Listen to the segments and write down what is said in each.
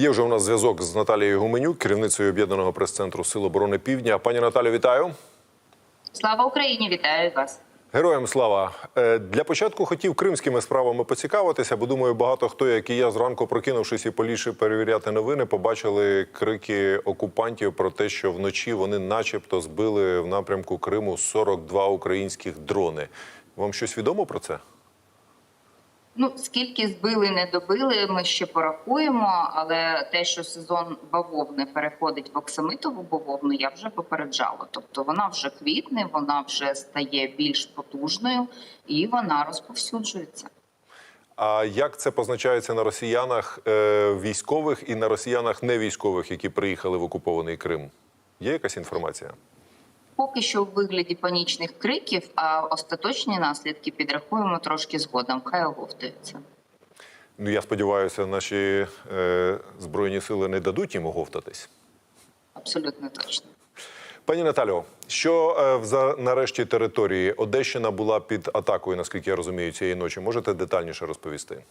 Є вже у нас зв'язок з Наталією Гуменюк, керівницею об'єднаного прес-центру Сил оборони Півдня. Пані Наталю, вітаю. Слава Україні! Вітаю вас! Героям слава Е, для початку хотів кримськими справами поцікавитися, бо думаю, багато хто, як і я, зранку прокинувшись і поліше перевіряти новини, побачили крики окупантів про те, що вночі вони, начебто, збили в напрямку Криму 42 українських дрони. Вам щось відомо про це? Ну скільки збили, не добили, ми ще порахуємо. Але те, що сезон бавовни переходить в оксамитову бавовну, я вже попереджала. Тобто вона вже квітне, вона вже стає більш потужною і вона розповсюджується. А як це позначається на росіянах е, військових і на росіянах невійськових, які приїхали в окупований Крим? Є якась інформація? Поки що в вигляді панічних криків, а остаточні наслідки підрахуємо трошки згодом. Хай оговтаються. Ну я сподіваюся, наші е, збройні сили не дадуть їм оговтатись. Абсолютно точно. Пані Наталю, що е, в за нарешті території Одещина була під атакою, наскільки я розумію, цієї ночі. Можете детальніше розповісти?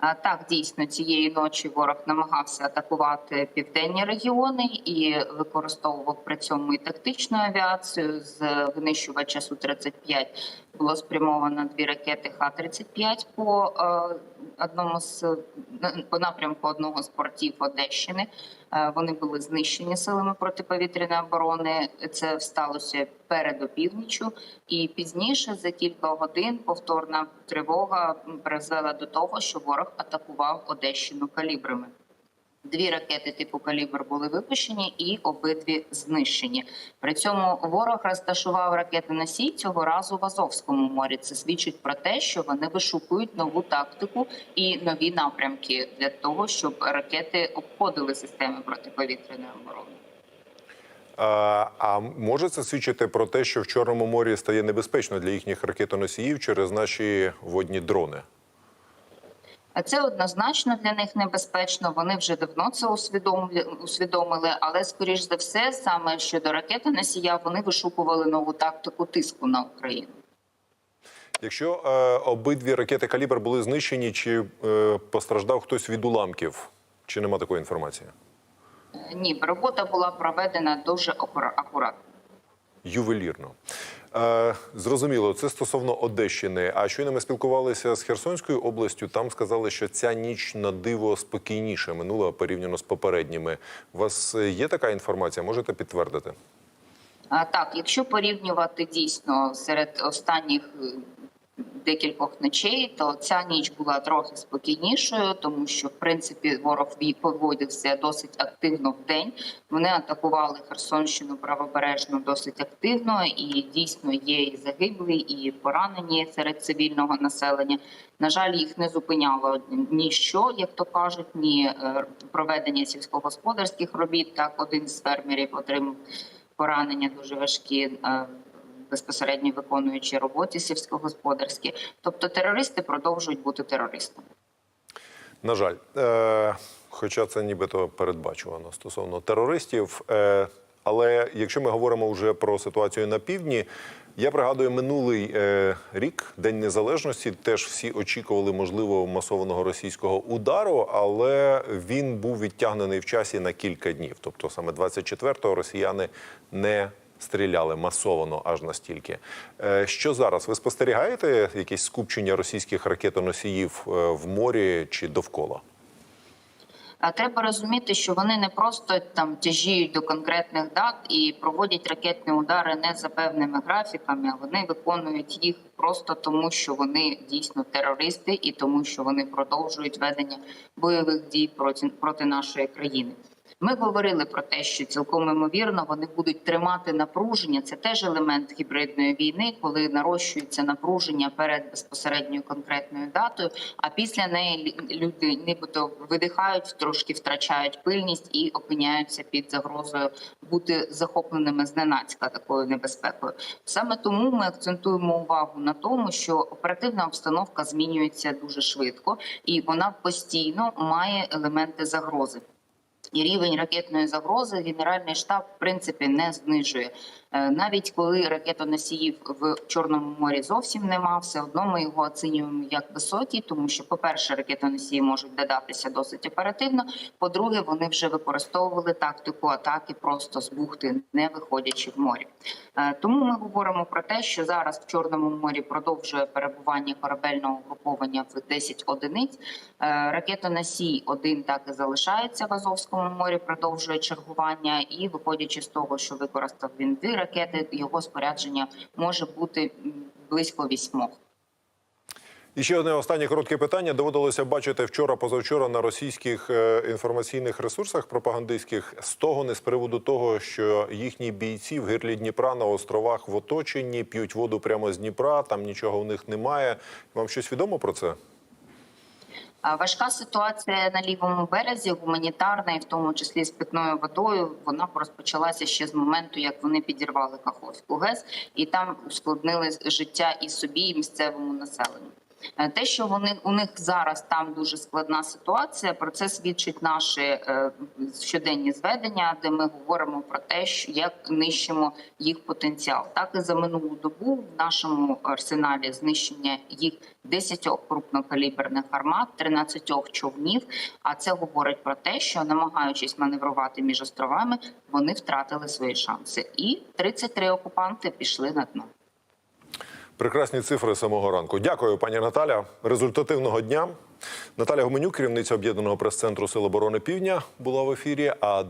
Так, дійсно, цієї ночі ворог намагався атакувати південні регіони і використовував при цьому і тактичну авіацію. З винищувача су 35 було спрямовано дві ракети Х-35 по е, одному з по напрямку одного з портів Одещини. Е, Вони були знищені силами протиповітряної оборони. Це сталося перед опівнічю, і пізніше за кілька годин повторна тривога призвела до того, що ворог атакував Одещину калібрами. Дві ракети типу калібр були випущені і обидві знищені. При цьому ворог розташував ракети носій цього разу в Азовському морі. Це свідчить про те, що вони вишукують нову тактику і нові напрямки для того, щоб ракети обходили системи протиповітряної оборони. А, може це свідчити про те, що в Чорному морі стає небезпечно для їхніх ракетоносіїв через наші водні дрони? А Це однозначно для них небезпечно. Вони вже давно це усвідомлі- усвідомили. Але скоріш за все, саме щодо ракети носія, вони вишукували нову тактику тиску на Україну. Якщо е, обидві ракети калібр були знищені, чи е, постраждав хтось від уламків? Чи нема такої інформації? Е, Ні, робота була проведена дуже акуратно. Ювелірно. Е, зрозуміло, це стосовно Одещини. А щойно ми спілкувалися з Херсонською областю. Там сказали, що ця ніч на диво спокійніше минула порівняно з попередніми. У вас е, є така інформація? Можете підтвердити? А, Так, якщо порівнювати дійсно серед останніх е, декількох ночей, то ця ніч була трохи спокійнішою, тому що в принципі ворог поводився досить активно в день. Вони атакували Херсонщину правобережно досить активно, і дійсно є і загиблі, і поранені серед цивільного населення. На жаль, їх не зупиняло ніщо, як то кажуть, ні е, проведення сільськогосподарських робіт. Так, один з фермерів отримав поранення дуже важкі. Безпосередньо виконуючи роботи сільськогосподарські, тобто терористи продовжують бути терористами. На жаль, е, хоча це нібито передбачувано стосовно терористів. Е, але якщо ми говоримо вже про ситуацію на півдні, я пригадую минулий е, рік, День Незалежності, теж всі очікували можливо масованого російського удару, але він був відтягнений в часі на кілька днів. Тобто саме 24-го росіяни не стріляли масовано аж настільки. Е, Що зараз? Ви спостерігаєте якесь скупчення російських ракетоносіїв е, в морі чи довкола? Треба розуміти, що вони не просто там тяжіють до конкретних дат і проводять ракетні удари не за певними графіками, а вони виконують їх просто тому, що вони дійсно терористи, і тому, що вони продовжують ведення бойових дій проти проти нашої країни. Ми говорили про те, що цілком імовірно вони будуть тримати напруження. Це теж елемент гібридної війни, коли нарощується напруження перед безпосередньою конкретною датою. А після неї люди нібито видихають, трошки втрачають пильність і опиняються під загрозою бути захопленими зненацька такою небезпекою. Саме тому ми акцентуємо увагу на тому, що оперативна обстановка змінюється дуже швидко, і вона постійно має елементи загрози. І рівень ракетної загрози Генеральний штаб в принципі не знижує. Е, Навіть коли ракетоносіїв в Чорному морі зовсім нема, все одно ми його оцінюємо як високий, тому що, по-перше, ракетоносії можуть додатися досить оперативно. По-друге, вони вже використовували тактику атаки просто з бухти, не виходячи в море. Е, Тому ми говоримо про те, що зараз в Чорному морі продовжує перебування корабельного угруповання в 10 одиниць. Е, Ракетоносій один так і залишається в Азовському морі, продовжує чергування, і виходячи з того, що використав він дві ракети, його спорядження може бути близько вісьмох. І ще одне останнє коротке питання. Доводилося бачити вчора, позавчора на російських е, інформаційних ресурсах пропагандистських стогони з приводу того, що їхні бійці в гирлі Дніпра на островах в оточенні п'ють воду прямо з Дніпра. Там нічого у них немає. Вам щось відомо про це? Важка ситуація на лівому березі, гуманітарна, і в тому числі з питною водою. Вона розпочалася ще з моменту, як вони підірвали Каховську ГЕС, і там ускладнили життя і собі, і місцевому населенню. Е, Те, що вони у них зараз там дуже складна ситуація, про це свідчить наші е, щоденні зведення, де ми говоримо про те, що як нищимо їх потенціал. Так і за минулу добу в нашому арсеналі знищення їх 10 крупнокаліберних армат, 13 човнів. А це говорить про те, що намагаючись маневрувати між островами, вони втратили свої шанси. І 33 окупанти пішли на дно. Прекрасні цифри самого ранку. Дякую, пані Наталя. Результативного дня. Наталя Гоменюк, керівниця об'єднаного прес-центру Сил оборони Півдня, була в ефірі. А